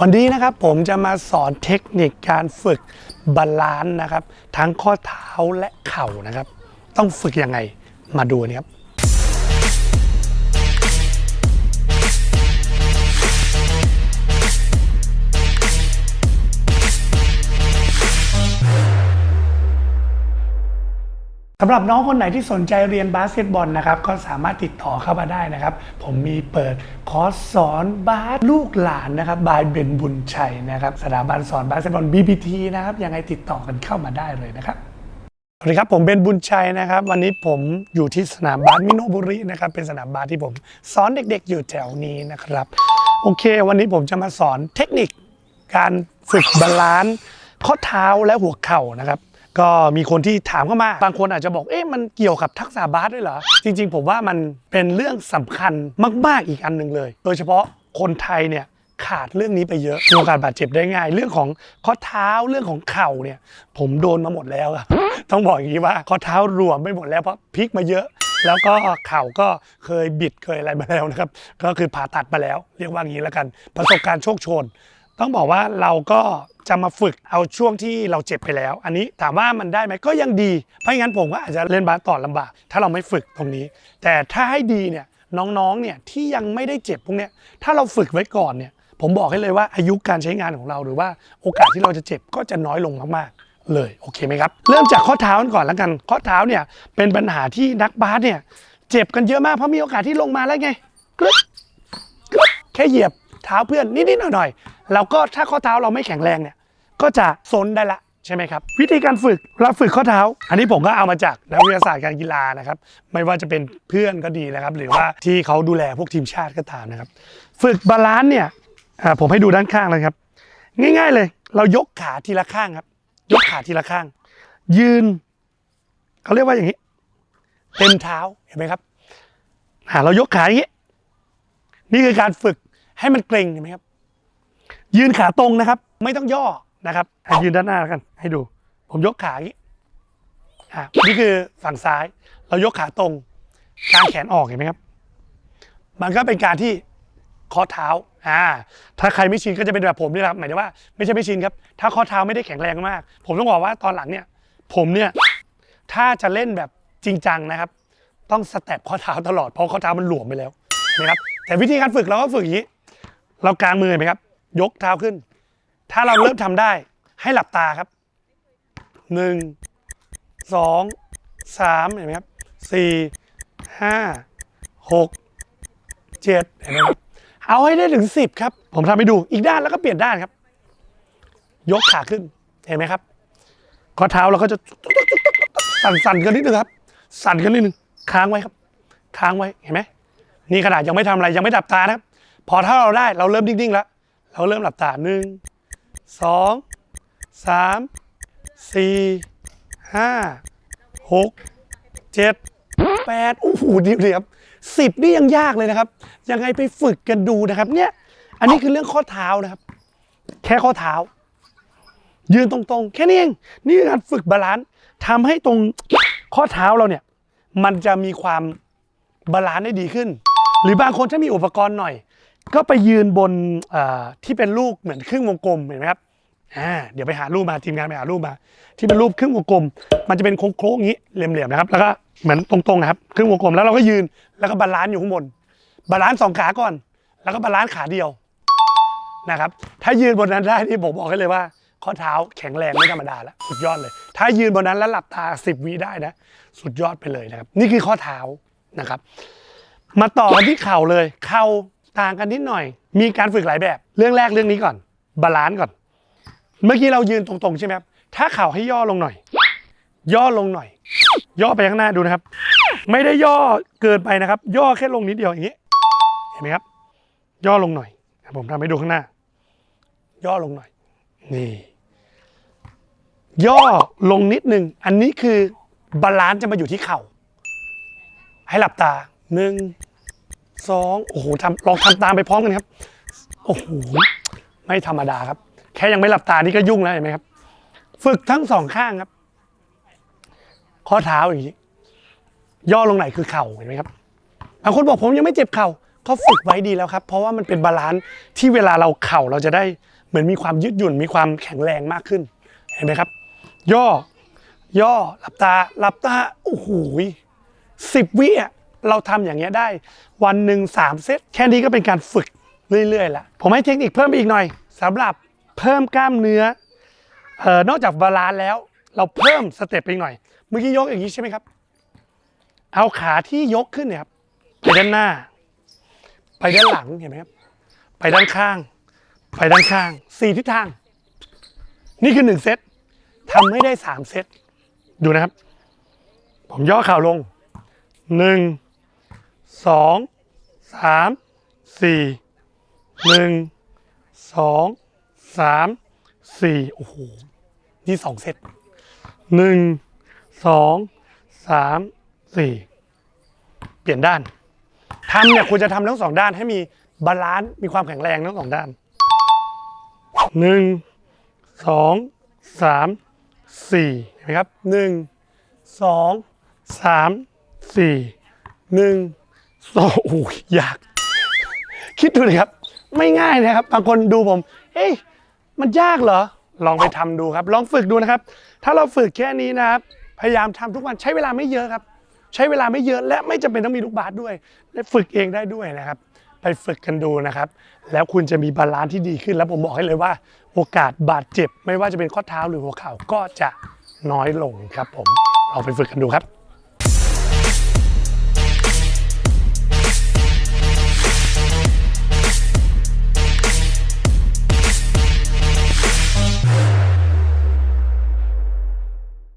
วันนี้นะครับผมจะมาสอนเทคนิคการฝึกบาลานซ์นะครับ ทั้งข้อเท้าและเข่านะครับ ต้องฝึกยังไงมาดูนะครับ สำหรับน้องคนไหนที่สนใจเรียนบาสเกตบอลนะครับก็สามารถติดต่อเข้ามาได้นะครับ ผมมีเปิดคอร์สสอนบาสลูกหลานนะครับบายเบนบุญชัยนะครับสถาบันสอนบาสเกตบอล BPT นะครับยังไงติดต่อกันเข้ามาได้เลยนะครับสวัสดีครับผมเบนบุญชัยนะครับ วันนี้ผมอยู่ที่สนามบาสมิโนบุรีนะครับเป็นสนามบาสที่ผมสอนเด็กๆ อยู่แถวนี้นะครับโอเค วันนี้ผมจะมาสอนเทคนิคการฝึกบาลานซ์ข้อเท้าและหัวเข่านะครับ ก็มีคนที่ถามเข้ามา บางคนอาจจะบอก เอ๊ะ มันเกี่ยวกับทักษะบาสด้วยเหรอ จริง ๆ ผมว่ามันเป็นเรื่องสำคัญมาก ๆ อีกอันหนึ่งเลย โดยเฉพาะคนไทยเนี่ยขาดเรื่องนี้ไปเยอะโอกาสบาดเจ็บได้ง่าย เรื่องของข้อเท้าเรื่องของเข่าเนี่ย ผมโดนมาหมดแล้วครับต้องบอกอย่างนี้ว่าข้อเท้ารวมไม่หมดแล้วเพราะพลิกมาเยอะ แล้วก็เข่าก็เคยบิดเคยอะไรมาแล้วนะครับ ก็คือผ่าตัดมาแล้ว เรียกว่างี้แล้วกัน ประสบการณ์โชคชน ต้องบอกว่าเราก็ จะมาฝึกเอาช่วงที่เราเจ็บไปแล้ว อันนี้ถามว่ามันได้ไหมก็ยังดีเพราะงั้นผมก็อาจจะเล่นบาสต่อลำบาก ถ้าเราไม่ฝึกตรงนี้ แต่ถ้าให้ดีเนี่ยน้องๆเนี่ยที่ยังไม่ได้เจ็บพวกเนี้ยถ้าเราฝึกไว้ก่อนเนี่ยผมบอกให้เลยว่าอายุการใช้งานของเราหรือว่าโอกาสที่เราจะเจ็บก็จะน้อยลงมากๆ เลยโอเคไหมครับ เริ่มจากข้อเท้ากันก่อนแล้วกัน ข้อเท้าเนี่ยเป็นปัญหาที่นักบาสเนี่ยเจ็บกันเยอะมากเพราะมีโอกาสที่ลงมาแล้วไงกรึ๊บกรึ๊บแค่เหยียบเท้าเพื่อนนิดๆหน่อย เราก็ถ้าข้อเท้าเราไม่แข็งแรงเนี่ยก็จะซนได้ละใช่ไหมครับ วิธีการฝึกเราฝึกข้อเท้า อันนี้ผมก็เอามาจากนักวิทยาศาสตร์การกีฬานะครับ ไม่ว่าจะเป็นเพื่อนก็ดีนะครับ หรือว่าที่เขาดูแลพวกทีมชาติก็ตามนะครับ ฝึกบาลานซ์เนี่ยผมให้ดูด้านข้างเลยครับ ง่าย ๆเลย เรายกขาทีละข้างครับ ยกขาทีละข้าง ยืนเขาเรียกว่าอย่างนี้เต็มเท้าเห็นไหมครับหาเรายกขาอย่างนี้นี่คือการฝึกให้มันเกร็งเห็นไหมครับ ยืนขาตรงนะครับ ไม่ต้องย่อนะครับยืนด้านหน้าแล้วกัน ให้ดู ผมยกขาอย่างนี้อะนี่คือฝั่งซ้าย เรายกขาตรงกางแขนออกเห็นไหมครับ มันก็เป็นการที่ข้อเท้าอ่าถ้าใครไม่ชินก็จะเป็นแบบผมนี่แหละครับหมายถึงว่าไม่ใช่ไม่ชินครับ ถ้าข้อเท้าไม่ได้แข็งแรงมาก ผมต้องบอกว่าตอนหลังเนี่ย ผมเนี่ยถ้าจะเล่นแบบจริงจังนะครับ ต้องสเต็ปข้อเท้าตลอดเพราะข้อเท้ามันหลวมไปแล้วนะครับแต่วิธีการฝึกเราก็ฝึกอย่างนี้ เรากางมือเห็นไหมครับ ยกเท้าขึ้น ถ้าเราเริ่มทำได้ให้หลับตาครับหนึ่งสองสามเห็นไหมครับสี่ห้าหกเจ็ดเห็นไหมครับเอาให้ได้ถึง10ครับ ผมทำให้ดูอีกด้านแล้วก็เปลี่ยนด้านครับ ยกขาขึ้นเห็นไหมครับข้อเท้าเราก็จะสั่นๆกันนิดนึงครับ สั่นกันนิดนึงค้างไว้ครับ ค้างไว้เห็นไหมนี่ขนาดยังไม่ทำอะไรยังไม่ดับตานะครับ พอถ้าเราได้เราเริ่มนิ่งๆแล้ว เราเริ่มหลับตาหนึ่งสองสามสี่ห้าหกเจ็ดแปดโอ้โหดีเลยครับสิบนี่ยังยากเลยนะครับ ยังไงไปฝึกกันดูนะครับ เนี่ย อันนี้คือเรื่องข้อเท้านะครับ แค่ข้อเท้า ยืนตรงๆ แค่นี้เองนี่คือการฝึกบาลานซ์ทำให้ตรงข้อเท้าเราเนี่ย มันจะมีความบาลานซ์ได้ดีขึ้น หรือบางคนถ้ามีอุปกรณ์หน่อย ก็ไปยืนบนที่เป็นลูกเหมือนครึ่งวงกลมเห็นไหมครับอ่าเดี๋ยวไปหารูปมาทีมงานไปหารูปมา ที่เป็นรูปครึ่งวงกลม มันจะเป็นโค้งๆอย่างนี้เหลี่ยมๆนะครับ แล้วก็เหมือนตรงๆนะครับครึ่งวงกลมแล้วเราก็ยืนแล้วก็บาลานซ์อยู่ข้างบน บาลานซ์สองขาก่อน แล้วก็บาลานซ์ขาเดียวนะครับ ถ้ายืนบนนั้นได้นี่ผมบอกให้เลยว่า ข้อเท้าแข็งแรงไม่ธรรมดาแล้วสุดยอดเลย ถ้ายืนบนนั้นแล้วหลับตาสิบวิได้นะ สุดยอดไปเลยนะครับ นี่คือข้อเท้านะครับ มาต่อกันที่เข่าเลยเข่า ต่างกันนิดหน่อย มีการฝึกหลายแบบ เรื่องแรกเรื่องนี้ก่อน บาลานซ์ก่อน เมื่อกี้เรายืนตรงๆใช่ไหมครับ ถ้าเข่าให้ย่อลงหน่อย ย่อลงหน่อย ย่อไปข้างหน้าดูนะครับ ไม่ได้ย่อเกินไปนะครับ ย่อแค่ลงนิดเดียวอย่างนี้ เห็นไหมครับ ย่อลงหน่อย ผมทำให้ดูข้างหน้า ย่อลงหน่อย นี่ ย่อลงนิดนึง อันนี้คือบาลานซ์จะมาอยู่ที่เข่า ให้หลับตาหนึ่ง สองโอ้โหทำลองทำตามไปพร้อมกันครับ โอ้โห ไม่ธรรมดาครับ แค่ยังไม่หลับตานี่ก็ยุ่งแล้วเห็นไหมครับ ฝึกทั้งสองข้างครับ ข้อเท้าอย่างนี้ ย่อลงไหนคือเข่าเห็นไหมครับ บางคนบอกผมยังไม่เจ็บเข่าก็ฝึกไว้ดีแล้วครับ เพราะว่ามันเป็นบาลานซ์ที่เวลาเราเข่าเราจะได้เหมือนมีความยืดหยุ่น มีความแข็งแรงมากขึ้น เห็นไหมครับ ย่อ ย่อ หลับตา หลับตา โอ้โหสิบวิอะ เราทำอย่างเงี้ยได้ วันหนึ่งสามเซตแค่นี้ก็เป็นการฝึกเรื่อยๆละผมให้เทคนิคเพิ่มอีกหน่อยสำหรับเพิ่มกล้ามเนื้อเอ่อนอกจากบาลานซ์แล้ว เราเพิ่มสเต็ปไปอีกหน่อยเมื่อกี้ยกอย่างนี้ใช่ไหมครับ เอาขาที่ยกขึ้นเนี่ยครับไปด้านหน้า ไปด้านหลังเห็นไหมครับ ไปด้านข้าง ไปด้านข้างสี่ทิศทาง นี่คือหนึ่งเซตทำให้ได้สามเซตดูนะครับ ผมย่อข่าลงหนึ่ง สองสามสี่หนึ่งสองสามสี่โอ้โหนี่สองเซตหนึ่งสองสามสี่เปลี่ยนด้านทำเนี่ยควรจะทำทั้งสองด้านให้มีบาลานซ์มีความแข็งแรงทั้งสองด้านหนึ่งสองสามสี่เห็นไหมครับหนึ่งสองสามสี่หนึ่ง สองโอ้ยยาก คิดดูเลยครับ ไม่ง่ายนะครับ บางคนดูผมเฮ้ยมันยากเหรอ ลองไปทำดูครับ ลองฝึกดูนะครับ ถ้าเราฝึกแค่นี้นะครับ พยายามทำทุกวันใช้เวลาไม่เยอะครับ ใช้เวลาไม่เยอะและไม่จำเป็นต้องมีลูกบาสด้วยและฝึกเองได้ด้วยนะครับ ไปฝึกกันดูนะครับ แล้วคุณจะมีบาลานซ์ที่ดีขึ้น แล้วผมบอกให้เลยว่า โอกาสบาดเจ็บ ไม่ว่าจะเป็นข้อเท้าหรือหัวเข่าก็จะน้อยลงครับ ผมลองไปฝึกกันดูครับ